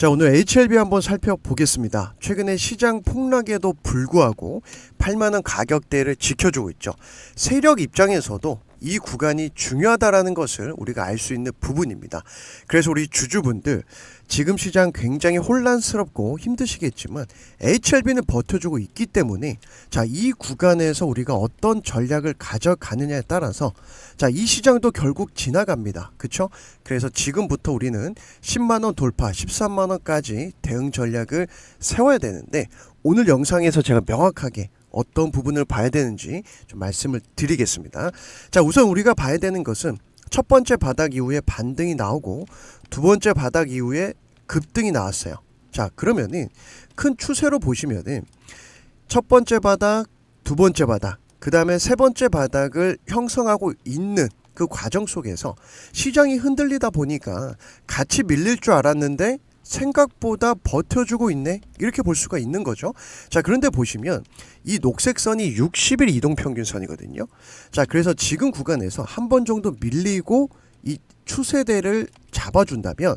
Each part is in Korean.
자, 오늘 HLB 한번 살펴보겠습니다. 최근에 시장 폭락에도 불구하고 8만 원 가격대를 지켜주고 있죠. 세력 입장에서도 이 구간이 중요하다라는 것을 우리가 알 수 있는 부분입니다. 그래서 우리 주주분들 지금 시장 굉장히 혼란스럽고 힘드시겠지만 HLB는 버텨주고 있기 때문에 자, 이 구간에서 우리가 어떤 전략을 가져가느냐에 따라서 자, 이 시장도 결국 지나갑니다. 그렇죠? 그래서 지금부터 우리는 10만 원 돌파, 13만 원까지 대응 전략을 세워야 되는데 오늘 영상에서 제가 명확하게 어떤 부분을 봐야 되는지 좀 말씀을 드리겠습니다. 자, 우선 우리가 봐야 되는 것은 첫 번째 바닥 이후에 반등이 나오고 두 번째 바닥 이후에 급등이 나왔어요. 자, 그러면은 큰 추세로 보시면은 첫 번째 바닥, 두 번째 바닥, 그 다음에 세 번째 바닥을 형성하고 있는 그 과정 속에서 시장이 흔들리다 보니까 같이 밀릴 줄 알았는데 생각보다 버텨주고 있네 이렇게 볼 수가 있는 거죠. 자 그런데 보시면 이 녹색 선이 60일 이동 평균선이거든요. 자 그래서 지금 구간에서 한 번 정도 밀리고 이 추세대를 잡아준다면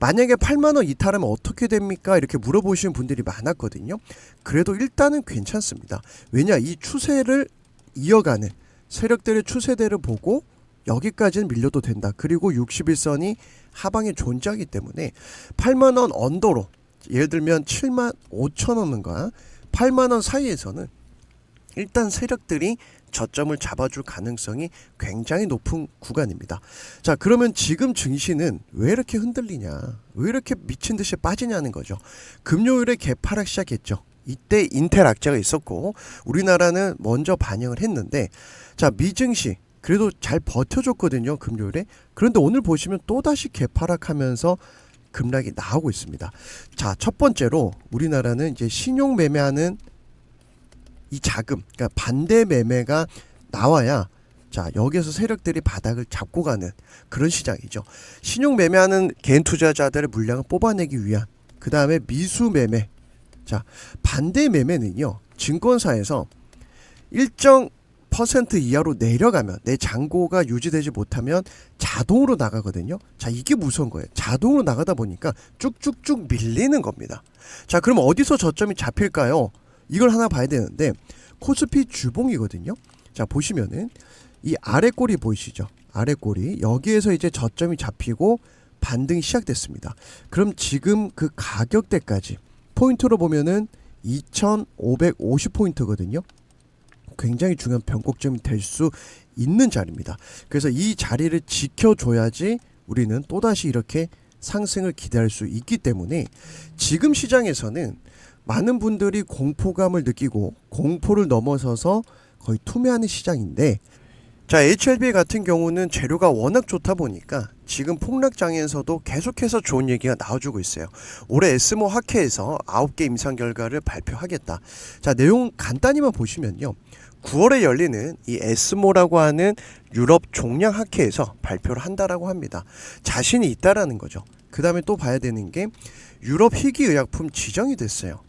만약에 8만 원 이탈하면 어떻게 됩니까? 이렇게 물어보시는 분들이 많았거든요. 그래도 일단은 괜찮습니다. 왜냐 이 추세를 이어가는 세력들의 추세대를 보고 여기까지는 밀려도 된다. 그리고 61선이 하방에 존재하기 때문에 8만 원 언더로 예를 들면 7만 5천 원과 8만 원 사이에서는 일단 세력들이 저점을 잡아줄 가능성이 굉장히 높은 구간입니다. 자, 그러면 지금 증시는 왜 이렇게 흔들리냐? 왜 이렇게 미친 듯이 빠지냐는 거죠. 금요일에 개파락 시작했죠. 이때 인텔 악재가 있었고 우리나라는 먼저 반영을 했는데 자, 미증시 그래도 잘 버텨줬거든요 금요일에. 그런데 오늘 보시면 또다시 개파락하면서 급락이 나오고 있습니다. 자 첫 번째로 우리나라는 이제 신용 매매하는 이 자금 그러니까 반대 매매가 나와야 자 여기에서 세력들이 바닥을 잡고 가는 그런 시장이죠. 신용 매매하는 개인 투자자들의 물량을 뽑아내기 위한 그 다음에 미수 매매. 자 반대 매매는요 증권사에서 일정 퍼센트 이하로 내려가면 내 잔고가 유지되지 못하면 자동으로 나가거든요. 자, 이게 무서운 거예요. 자동으로 나가다 보니까 쭉쭉쭉 밀리는 겁니다. 자, 그럼 어디서 저점이 잡힐까요? 이걸 하나 봐야 되는데 코스피 주봉이거든요. 자, 보시면은 이 아래 꼬리 보이시죠? 아래 꼬리 여기에서 이제 저점이 잡히고 반등이 시작됐습니다. 그럼 지금 그 가격대까지 포인트로 보면은 2,550포인트거든요. 굉장히 중요한 변곡점이 될 수 있는 자리입니다. 그래서 이 자리를 지켜줘야지 우리는 또다시 이렇게 상승을 기대할 수 있기 때문에 지금 시장에서는 많은 분들이 공포감을 느끼고 공포를 넘어서서 거의 투매하는 시장인데 자 HLB 같은 경우는 재료가 워낙 좋다 보니까 지금 폭락장에서도 계속해서 좋은 얘기가 나와주고 있어요. 올해 에스모 학회에서 9개 임상 결과를 발표하겠다. 자 내용 간단히만 보시면요. 9월에 열리는 이 에스모라고 하는 유럽 종량 학회에서 발표를 한다라고 합니다. 자신이 있다라는 거죠. 그 다음에 또 봐야 되는 게 유럽 희귀의약품 지정이 됐어요.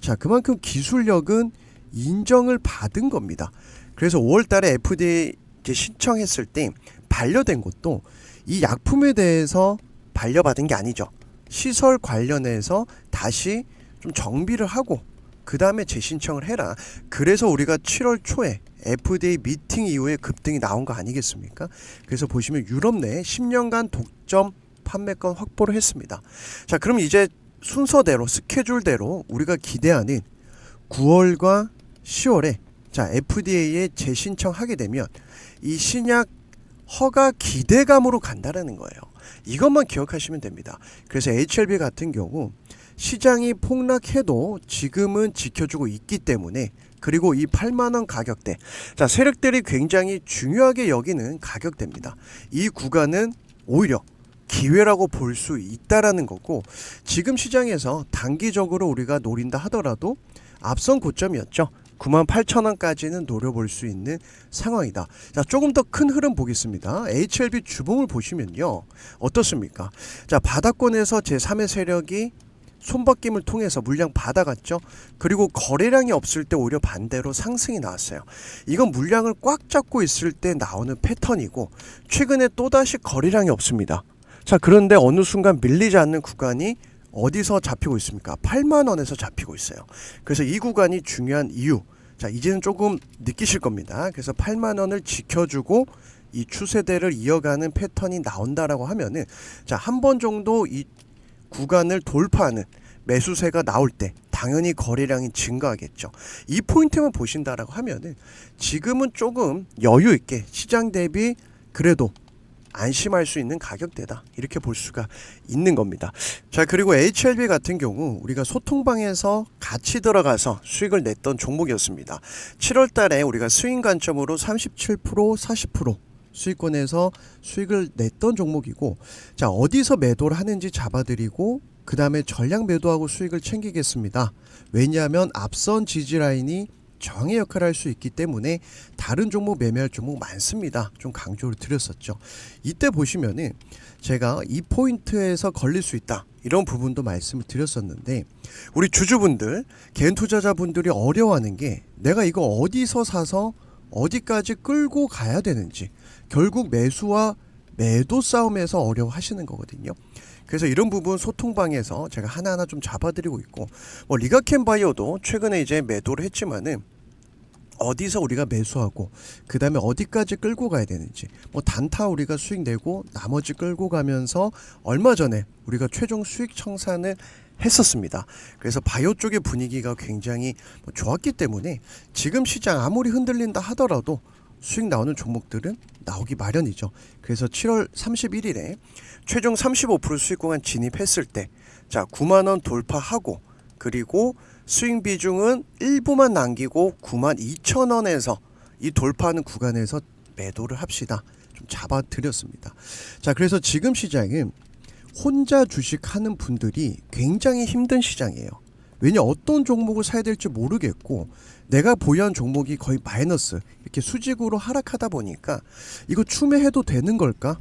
자 그만큼 기술력은 인정을 받은 겁니다. 그래서 5월 달에 FDA 이제 신청했을 때 반려된 것도 이 약품에 대해서 반려받은 게 아니죠. 시설 관련해서 다시 좀 정비를 하고 그 다음에 재신청을 해라. 그래서 우리가 7월 초에 FDA 미팅 이후에 급등이 나온 거 아니겠습니까? 그래서 보시면 유럽 내에 10년간 독점 판매권 확보를 했습니다. 자, 그럼 이제 순서대로 스케줄대로 우리가 기대하는 9월과 10월에 자 FDA에 재신청하게 되면 이 신약 허가 기대감으로 간다라는 거예요. 이것만 기억하시면 됩니다. 그래서 HLB 같은 경우 시장이 폭락해도 지금은 지켜주고 있기 때문에 그리고 이 8만 원 가격대 자 세력들이 굉장히 중요하게 여기는 가격대입니다. 이 구간은 오히려 기회라고 볼 수 있다라는 거고 지금 시장에서 단기적으로 우리가 노린다 하더라도 앞선 고점이었죠. 9만 8천 원까지는 노려볼 수 있는 상황이다. 자, 조금 더 큰 흐름 보겠습니다. HLB 주봉을 보시면요. 어떻습니까? 자, 바닥권에서 제3의 세력이 손바뀜을 통해서 물량 받아갔죠. 그리고 거래량이 없을 때 오히려 반대로 상승이 나왔어요. 이건 물량을 꽉 잡고 있을 때 나오는 패턴이고 최근에 또다시 거래량이 없습니다. 자, 그런데 어느 순간 밀리지 않는 구간이 어디서 잡히고 있습니까? 8만 원에서 잡히고 있어요. 그래서 이 구간이 중요한 이유. 자, 이제는 조금 느끼실 겁니다. 그래서 8만 원을 지켜주고 이 추세대를 이어가는 패턴이 나온다라고 하면은 자, 한 번 정도 이 구간을 돌파하는 매수세가 나올 때 당연히 거래량이 증가하겠죠. 이 포인트만 보신다라고 하면은 지금은 조금 여유 있게 시장 대비 그래도 안심할 수 있는 가격대다 이렇게 볼 수가 있는 겁니다. 자 그리고 HLB 같은 경우 우리가 소통방에서 같이 들어가서 수익을 냈던 종목이었습니다. 7월 달에 우리가 스윙 관점으로 37% 40% 수익권에서 수익을 냈던 종목이고 자 어디서 매도를 하는지 잡아드리고 그 다음에 전량 매도하고 수익을 챙기겠습니다. 왜냐하면 앞선 지지 라인이 정의 역할을 할 수 있기 때문에 다른 종목 매매할 종목 많습니다. 좀 강조를 드렸었죠. 이때 보시면은 제가 이 포인트에서 걸릴 수 있다. 이런 부분도 말씀을 드렸었는데 우리 주주분들, 개인 투자자분들이 어려워하는 게 내가 이거 어디서 사서 어디까지 끌고 가야 되는지 결국 매수와 매도 싸움에서 어려워하시는 거거든요. 그래서 이런 부분 소통방에서 제가 하나하나 좀 잡아드리고 있고 뭐 리가켄 바이오도 최근에 이제 매도를 했지만은 어디서 우리가 매수하고 그 다음에 어디까지 끌고 가야 되는지 뭐 단타 우리가 수익 내고 나머지 끌고 가면서 얼마 전에 우리가 최종 수익 청산을 했었습니다. 그래서 바이오 쪽의 분위기가 굉장히 뭐 좋았기 때문에 지금 시장 아무리 흔들린다 하더라도 수익 나오는 종목들은 나오기 마련이죠. 그래서 7월 31일에 최종 35% 수익 구간 진입했을 때, 자 9만 원 돌파하고 그리고 수익 비중은 일부만 남기고 9만 2천 원에서 이 돌파하는 구간에서 매도를 합시다. 좀 잡아드렸습니다. 자 그래서 지금 시장은 혼자 주식하는 분들이 굉장히 힘든 시장이에요. 왜냐 어떤 종목을 사야 될지 모르겠고 내가 보유한 종목이 거의 마이너스 이렇게 수직으로 하락하다 보니까 이거 추매해도 되는 걸까?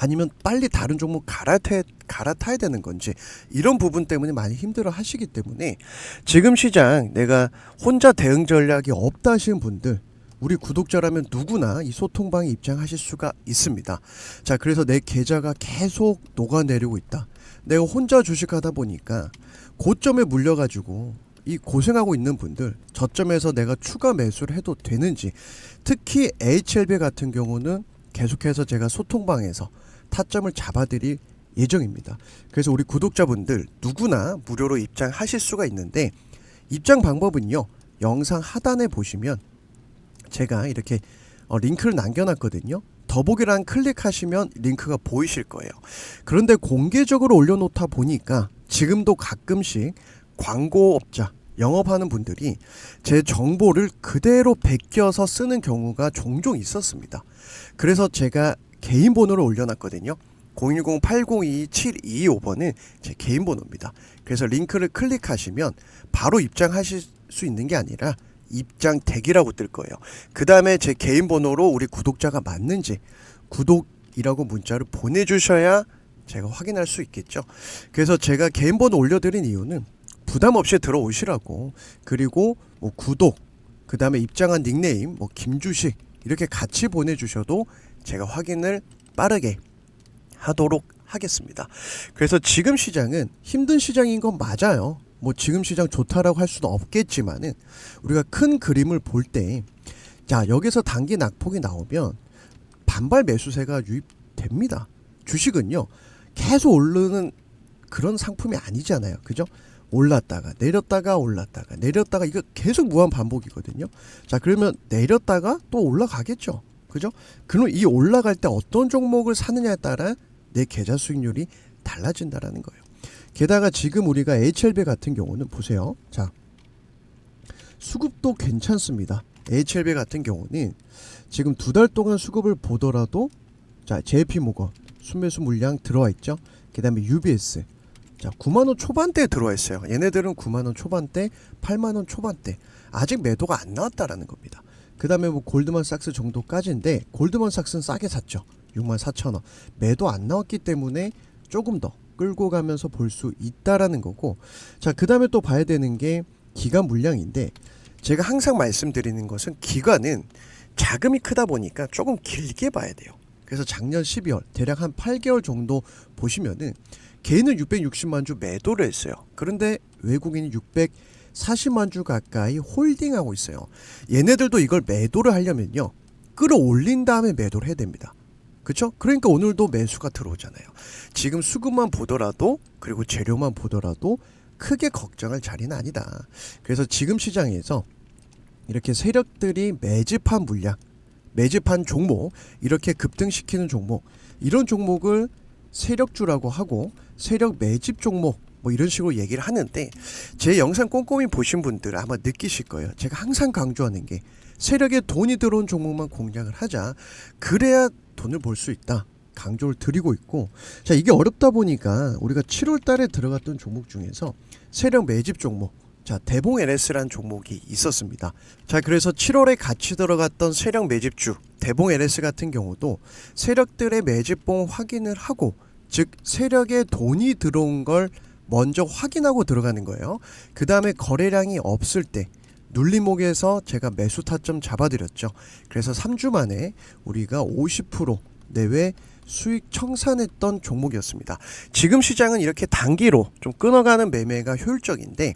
아니면 빨리 다른 종목 갈아타, 갈아타야 되는 건지 이런 부분 때문에 많이 힘들어 하시기 때문에 지금 시장 내가 혼자 대응 전략이 없다 하시는 분들 우리 구독자라면 누구나 이 소통방에 입장하실 수가 있습니다. 자, 그래서 내 계좌가 계속 녹아내리고 있다. 내가 혼자 주식하다 보니까 고점에 물려가지고 이 고생하고 있는 분들 저점에서 내가 추가 매수를 해도 되는지 특히 HLB 같은 경우는 계속해서 제가 소통방에서 타점을 잡아드릴 예정입니다. 그래서 우리 구독자분들 누구나 무료로 입장하실 수가 있는데 입장 방법은요 영상 하단에 보시면 제가 이렇게 어, 링크를 남겨놨거든요. 더보기란 클릭하시면 링크가 보이실 거예요. 그런데 공개적으로 올려놓다 보니까 지금도 가끔씩 광고업자 영업하는 분들이 제 정보를 그대로 베껴서 쓰는 경우가 종종 있었습니다. 그래서 제가 개인 번호를 올려놨거든요. 010-802-7225번은 제 개인 번호입니다. 그래서 링크를 클릭하시면 바로 입장하실 수 있는 게 아니라 입장 대기라고 뜰 거예요. 그 다음에 제 개인 번호로 우리 구독자가 맞는지 구독이라고 문자를 보내주셔야 제가 확인할 수 있겠죠. 그래서 제가 개인 번호 올려드린 이유는 부담 없이 들어오시라고 그리고 뭐 구독 그 다음에 입장한 닉네임 뭐 김주식 이렇게 같이 보내주셔도 제가 확인을 빠르게 하도록 하겠습니다. 그래서 지금 시장은 힘든 시장인 건 맞아요. 뭐 지금 시장 좋다라고 할 수는 없겠지만은 우리가 큰 그림을 볼 때 자 여기서 단기 낙폭이 나오면 반발 매수세가 유입됩니다. 주식은요 계속 오르는 그런 상품이 아니잖아요. 그죠? 올랐다가 내렸다가 올랐다가 내렸다가 이거 계속 무한 반복이거든요. 자 그러면 내렸다가 또 올라가겠죠. 그죠? 그럼 이 올라갈 때 어떤 종목을 사느냐에 따라 내 계좌 수익률이 달라진다라는 거예요. 게다가 지금 우리가 HLB 같은 경우는 보세요. 자, 수급도 괜찮습니다. HLB 같은 경우는 지금 두 달 동안 수급을 보더라도 자, JP 모건 순매수 물량 들어와 있죠. 그다음에 UBS 자, 9만 원 초반대에 들어와 있어요. 얘네들은 9만 원 초반대, 8만 원 초반대. 아직 매도가 안 나왔다라는 겁니다. 그다음에 뭐 골드만삭스 정도까지인데 골드만삭스는 싸게 샀죠. 6만 4천 원. 매도 안 나왔기 때문에 조금 더 끌고 가면서 볼 수 있다라는 거고. 자, 그 다음에 또 봐야 되는 게 기간 물량인데 제가 항상 말씀드리는 것은 기간은 자금이 크다 보니까 조금 길게 봐야 돼요. 그래서 작년 12월 대략 한 8개월 정도 보시면은 개인은 660만 주 매도를 했어요. 그런데 외국인이 640만 주 가까이 홀딩하고 있어요. 얘네들도 이걸 매도를 하려면요. 끌어올린 다음에 매도를 해야 됩니다. 그렇죠? 그러니까 오늘도 매수가 들어오잖아요. 지금 수급만 보더라도 그리고 재료만 보더라도 크게 걱정할 자리는 아니다. 그래서 지금 시장에서 이렇게 세력들이 매집한 물량, 매집한 종목, 이렇게 급등시키는 종목, 이런 종목을 세력주라고 하고 세력 매집 종목 뭐 이런 식으로 얘기를 하는데 제 영상 꼼꼼히 보신 분들 아마 느끼실 거예요. 제가 항상 강조하는 게 세력에 돈이 들어온 종목만 공략을 하자. 그래야 돈을 벌 수 있다. 강조를 드리고 있고 자 이게 어렵다 보니까 우리가 7월 달에 들어갔던 종목 중에서 세력 매집 종목 자 대봉 LS라는 종목이 있었습니다. 자 그래서 7월에 같이 들어갔던 세력 매집주 대봉 LS 같은 경우도 세력들의 매집봉 확인을 하고 즉 세력에 돈이 들어온 걸 먼저 확인하고 들어가는 거예요. 그 다음에 거래량이 없을 때 눌림목에서 제가 매수 타점 잡아드렸죠. 그래서 3주 만에 우리가 50% 내외 수익 청산했던 종목이었습니다. 지금 시장은 이렇게 단기로 좀 끊어가는 매매가 효율적인데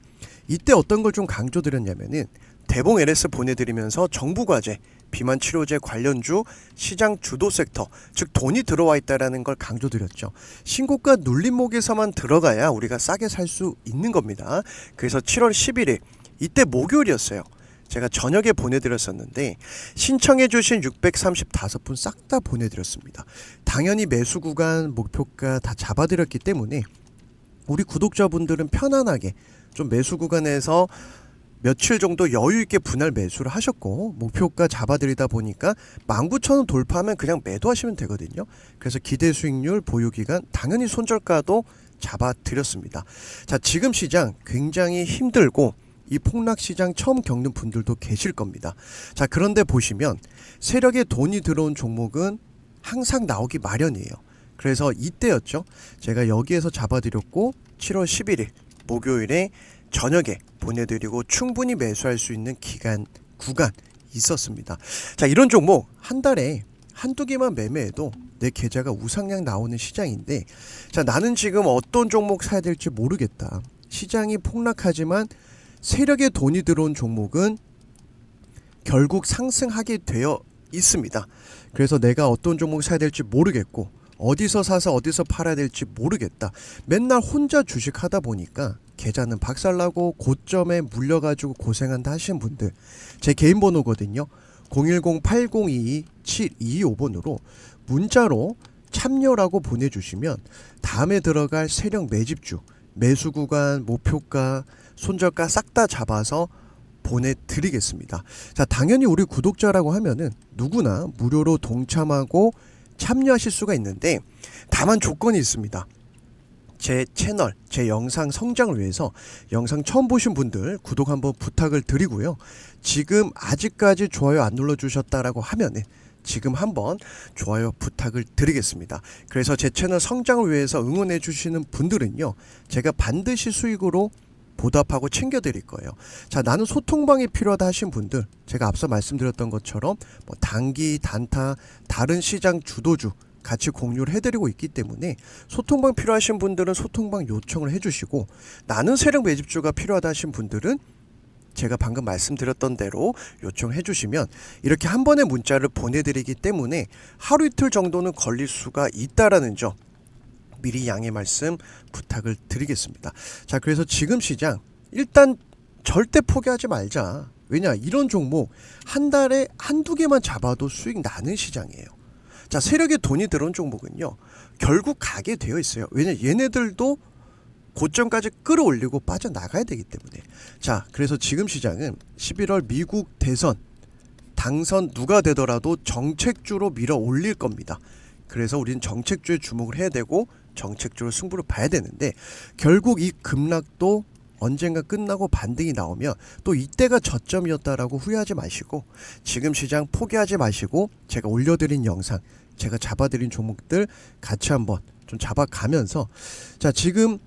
이때 어떤 걸 좀 강조드렸냐면은 대봉 LS 보내드리면서 정부 과제, 비만 치료제 관련주 시장 주도 섹터, 즉 돈이 들어와 있다라는 걸 강조드렸죠. 신고가 눌림목에서만 들어가야 우리가 싸게 살 수 있는 겁니다. 그래서 7월 11일 이때 목요일이었어요. 제가 저녁에 보내드렸었는데 신청해주신 635분 싹 다 보내드렸습니다. 당연히 매수 구간 목표가 다 잡아드렸기 때문에 우리 구독자분들은 편안하게 좀 매수 구간에서 며칠 정도 여유 있게 분할 매수를 하셨고 목표가 잡아드리다 보니까 19,000원 돌파하면 그냥 매도하시면 되거든요. 그래서 기대 수익률 보유 기간 당연히 손절가도 잡아드렸습니다. 자, 지금 시장 굉장히 힘들고 이 폭락 시장 처음 겪는 분들도 계실 겁니다. 자, 그런데 보시면 세력에 돈이 들어온 종목은 항상 나오기 마련이에요. 그래서 이때였죠. 제가 여기에서 잡아드렸고 7월 11일 목요일에 저녁에 보내드리고 충분히 매수할 수 있는 기간 구간 있었습니다. 자 이런 종목 한 달에 한두 개만 매매해도 내 계좌가 우상향 나오는 시장인데 자 나는 지금 어떤 종목 사야 될지 모르겠다. 시장이 폭락하지만 세력에 돈이 들어온 종목은 결국 상승하게 되어 있습니다. 그래서 내가 어떤 종목 사야 될지 모르겠고 어디서 사서 어디서 팔아야 될지 모르겠다. 맨날 혼자 주식 하다 보니까 계좌는 박살나고 고점에 물려가지고 고생한다 하시는 분들 제 개인 번호거든요. 010-8022-725번으로 문자로 참여라고 보내주시면 다음에 들어갈 세력 매집주 매수 구간 목표가 손절가 싹 다 잡아서 보내드리겠습니다. 자 당연히 우리 구독자라고 하면은 누구나 무료로 동참하고 참여하실 수가 있는데 다만 조건이 있습니다. 제 채널, 제 영상 성장을 위해서 영상 처음 보신 분들 구독 한번 부탁을 드리고요. 지금 아직까지 좋아요 안 눌러주셨다라고 하면은 지금 한번 좋아요 부탁을 드리겠습니다. 그래서 제 채널 성장을 위해서 응원해 주시는 분들은요. 제가 반드시 수익으로 보답하고 챙겨드릴 거예요. 자, 나는 소통방이 필요하다 하신 분들, 제가 앞서 말씀드렸던 것처럼 뭐 단기, 단타, 다른 시장 주도주 같이 공유를 해드리고 있기 때문에 소통방 필요하신 분들은 소통방 요청을 해주시고 나는 세력 매집주가 필요하다 하신 분들은 제가 방금 말씀드렸던 대로 요청해 주시면 이렇게 한 번의 문자를 보내드리기 때문에 하루 이틀 정도는 걸릴 수가 있다라는 점 미리 양해 말씀 부탁을 드리겠습니다. 자, 그래서 지금 시장 일단 절대 포기하지 말자. 왜냐? 이런 종목 한 달에 한두 개만 잡아도 수익 나는 시장이에요. 자, 세력에 돈이 들어온 종목은요. 결국 가게 되어 있어요. 왜냐? 얘네들도 고점까지 끌어올리고 빠져나가야 되기 때문에. 자, 그래서 지금 시장은 11월 미국 대선 당선 누가 되더라도 정책주로 밀어 올릴 겁니다. 그래서 우리는 정책주에 주목을 해야 되고 정책주로 승부를 봐야 되는데 결국 이 급락도 언젠가 끝나고 반등이 나오면 또 이때가 저점이었다라고 후회하지 마시고 지금 시장 포기하지 마시고 제가 올려드린 영상 제가 잡아드린 종목들 같이 한번 좀 잡아가면서 자 지금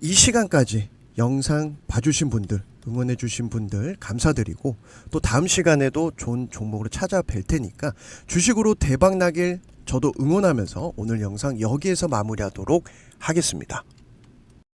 이 시간까지 영상 봐주신 분들 응원해주신 분들 감사드리고 또 다음 시간에도 좋은 종목으로 찾아뵐 테니까 주식으로 대박 나길 저도 응원하면서 오늘 영상 여기에서 마무리하도록 하겠습니다.